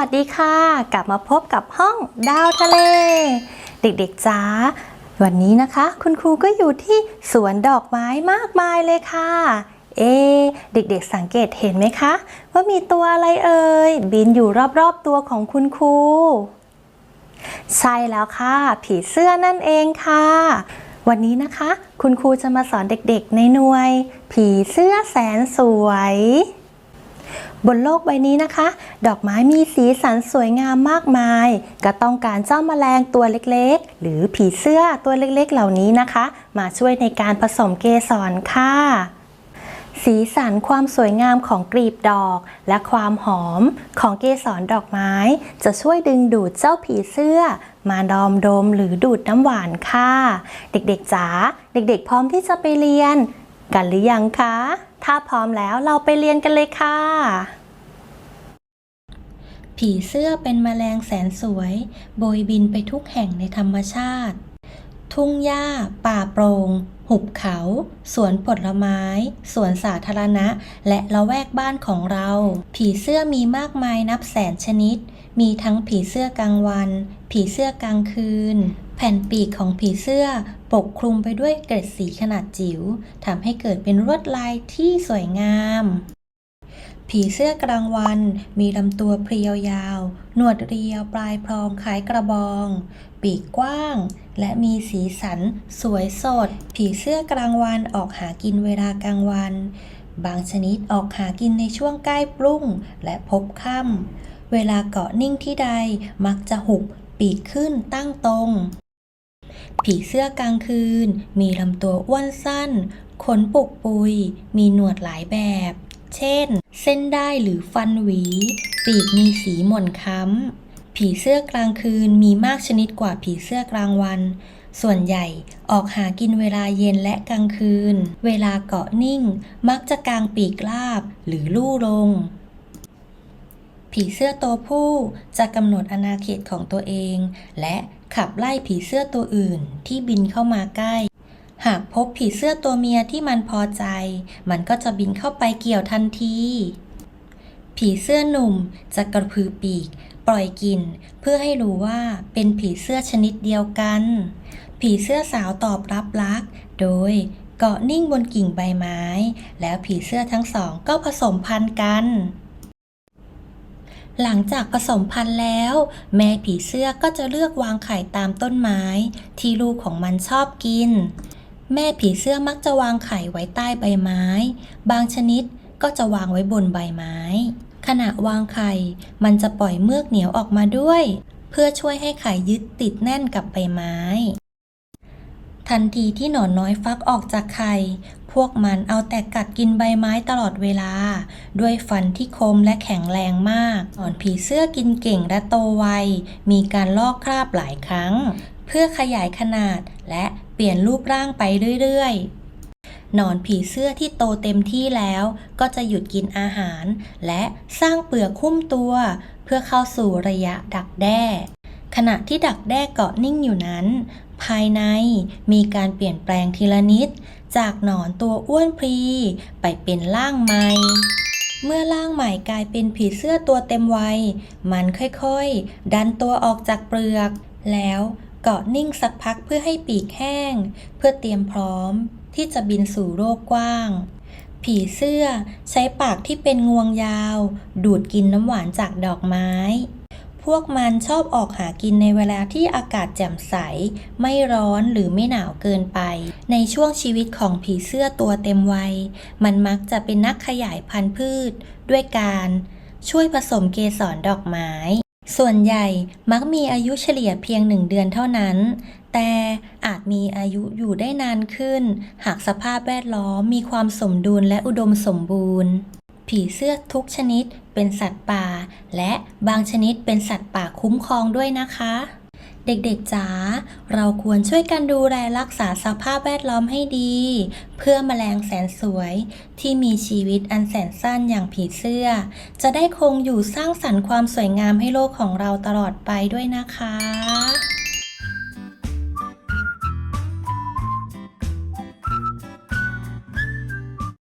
วัสดีค่ะ กลับมาพบกับห้องดาวทะเล เด็กๆจ้าวันนี้นะคะ คุณครูก็อยู่ที่สวนดอกไม้มากมายเลยค่ะ เอ เด็กๆสังเกตเห็นไหมคะ ว่ามีตัวอะไรเอ่ย บินอยู่รอบๆตัวของคุณครู ใช่แล้วค่ะ ผีเสื้อนั่นเองค่ะ วันนี้นะคะ คุณครูจะมาสอนเด็กๆในหน่วย ผีเสื้อแสนสวย บนโลกใบนี้นะคะ ดอกไม้มีสีสันสวยงามมากมาย ก็ต้องการเจ้าแมลงตัวเล็กๆ หรือผีเสื้อตัวเล็กๆ เหล่านี้นะคะ มาช่วยในการผสมเกสรค่ะสีสันความสวยงามของกลีบดอก และความหอมของเกสรดอกไม้ จะช่วยดึงดูดเจ้าผีเสื้อ มาดอมดมหรือดูดน้ำหวานค่ะ เด็กๆจ๋าเด็กๆพร้อมที่จะไปเรียน กันหรือยังคะ ถ้าพร้อมแล้วเราไปเรียนกันเลยค่ะ ผีเสื้อเป็นแมลงแสนสวย โบยบินไปทุกแห่งในธรรมชาติ ทุ่งหญ้า ป่าโปร่ง หุบเขา สวนผลไม้ สวนสาธารณะ และละแวกบ้านของเรา ผีเสื้อมีมากมายนับแสนชนิด มีทั้งผีเสื้อกลางวัน ผีเสื้อกลางคืน แผ่นปีกของผีเสื้อปกคลุมไปด้วยเกล็ดสีขนาดจิ๋วทำให้เกิดเป็นลวดลายที่สวยงาม ผีเสื้อกลางวันมีลำตัวเพรียวยาว หนวดเรียวปลายพรองคล้ายกระบอง ปีกกว้าง และมีสีสัน สวยสด ผีเสื้อกลางวันออกหากินเวลากลางวันบางชนิดออกหากินในช่วงใกล้ปรุ่งและพบค่ำ เวลาเกาะนิ่งที่ใดมักจะหุบปีกขึ้นตั้งตรง ผีเสื้อกลางคืน มีลำตัวอ้วนสั้น ขนปุกปุย มีหนวดหลายแบบ เช่น เส้นได้หรือฟันหวี ปีกมีสีหม่นค้ำ ผีเสื้อกลางคืนมีมากชนิดกว่าผีเสื้อกลางวัน ส่วนใหญ่ออกหากินเวลาเย็นและกลางคืน เวลาเกาะนิ่ง มักจะกางปีกลาบหรือลู่ลง ผีเสื้อตัวผู้จะกำหนดอาณาเขตของตัวเอง และขับไล่ผีเสื้อตัวอื่นที่บินเข้ามาใกล้ หากพบผีเสื้อตัวเมียที่มันพอใจ มันก็จะบินเข้าไปเกี่ยวทันที ผีเสื้อหนุ่มจะกระพือปีก ปล่อยกลิ่นเพื่อให้รู้ว่าเป็นผีเสื้อชนิดเดียวกัน ผีเสื้อสาวตอบรับรัก โดยเกาะนิ่งบนกิ่งใบไม้ แล้วผีเสื้อทั้งสองก็ผสมพันธุ์กัน หลังจากผสมพันธุ์แล้ว แม่ผีเสื้อก็จะเลือกวางไข่ตามต้นไม้ ที่ลูกของมันชอบกิน แม่ผีเสื้อมักจะวางไข่ไว้ใต้ใบไม้ บางชนิดก็จะวางไว้บนใบไม้ ขณะวางไข่ มันจะปล่อยเมือกเหนียวออกมาด้วย เพื่อช่วยให้ไข่ยึดติดแน่นกับใบไม้ ทันทีที่หนอนน้อยฟักออกจากไข่ พวกมันเอาแต่กัดกินใบไม้ตลอดเวลา ด้วยฟันที่คมและแข็งแรงมาก หนอนผีเสื้อกินเก่งและโตไว มีการลอกคราบหลายครั้ง เพื่อขยายขนาดและเปลี่ยนรูปร่างไปเรื่อยๆหนอนผีเสื้อที่โตเต็มที่แล้วก็จะหยุดกินอาหาร และสร้างเปลือกคุ้มตัว เพื่อเข้าสู่ระยะดักแด้ ขณะที่ดักแด้เกาะนิ่งอยู่นั้น ภายในมีการเปลี่ยนแปลงทีละนิด จากหนอนตัวอ้วนพรี ไปเป็นร่างใหม่ เมื่อร่างใหม่กลายเป็นผีเสื้อตัวเต็มวัย มันค่อยๆ ดันตัวออกจากเปลือก แล้วเกาะนิ่งสักพักเพื่อให้ปีกแห้ง เพื่อเตรียมพร้อมที่จะบินสู่โลกกว้าง ผีเสื้อใช้ปากที่เป็นงวงยาว ดูดกินน้ำหวานจากดอกไม้ พวกมันชอบออกหากินในเวลาที่อากาศแจ่มใส ไม่ร้อนหรือไม่หนาวเกินไป ในช่วงชีวิตของผีเสื้อตัวเต็มวัย มันมักจะเป็นนักขยายพันธุ์พืช ด้วยการช่วยผสมเกสรดอกไม้ ส่วนใหญ่มักมีอายุเฉลี่ยเพียงหนึ่งเดือนเท่านั้น แต่อาจมีอายุอยู่ได้นานขึ้น หากสภาพแวดล้อมมีความสมดุลและอุดมสมบูรณ์ ผีเสื้อทุกชนิดเป็นสัตว์ป่า และบางชนิดเป็นสัตว์ป่าคุ้มครองด้วยนะคะ เด็กๆจ๋าเราควรช่วยกันดูแลรักษาสภาพแวดล้อมให้ดี เพื่อแมลงแสนสวย ที่มีชีวิตอันแสนสั้นอย่างผีเสื้อ จะได้คงอยู่สร้างสรรค์ความสวยงามให้โลกของเราตลอดไปด้วยนะคะ